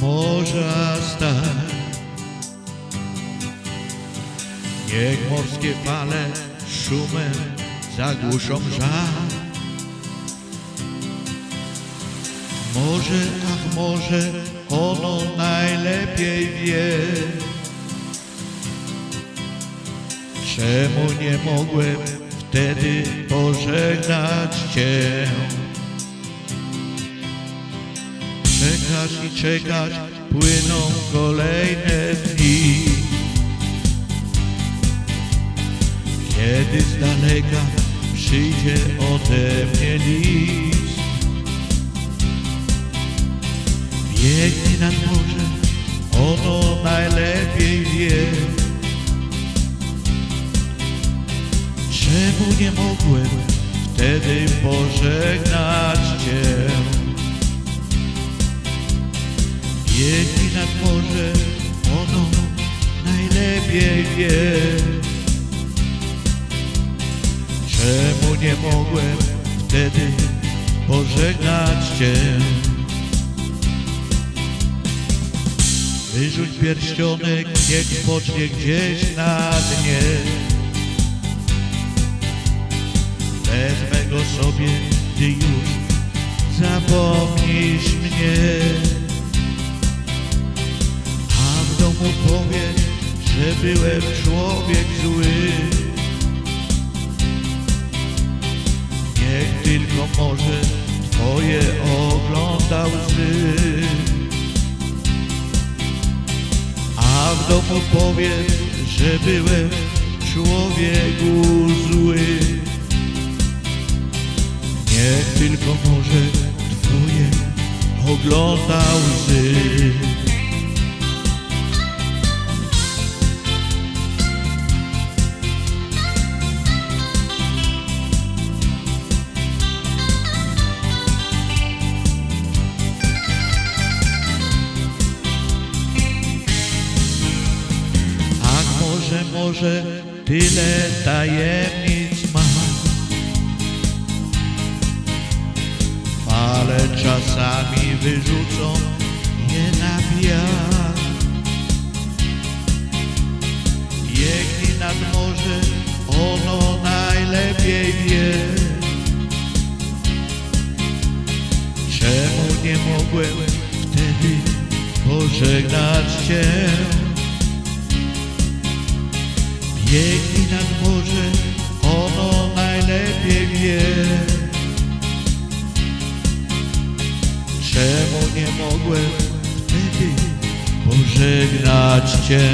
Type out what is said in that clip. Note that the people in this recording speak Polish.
morza stać. Niech morskie fale szumem zagłuszą żal. Może, ach może, ono najlepiej wie. Czemu nie mogłem wtedy pożegnać Cię? Czekać i czekać, płyną kolejne dni. Kiedy z daleka przyjdzie ode mnie list. Biegnie nad morze, ono najlepiej wie. Czemu nie mogłem wtedy pożegnać Czemu nie mogłem wtedy pożegnać Cię? Wyrzuć pierścionek, niech spocznie gdzieś na dnie. Wezmę go sobie, gdy już zapomnisz mnie. Że byłem człowiek zły. Niech tylko może twoje ogląda łzy. A w domu powiedz, że byłem człowieku zły. Niech tylko może twoje ogląda łzy. Może, tyle tajemnic ma. Fale czasami wyrzucą je na wiatr. Biegnie nad morze, ono najlepiej wie. Czemu nie mogłem wtedy pożegnać Cię? Biegnij nad morze, ono najlepiej wie. Czemu nie mogłem wtedy pożegnać Cię?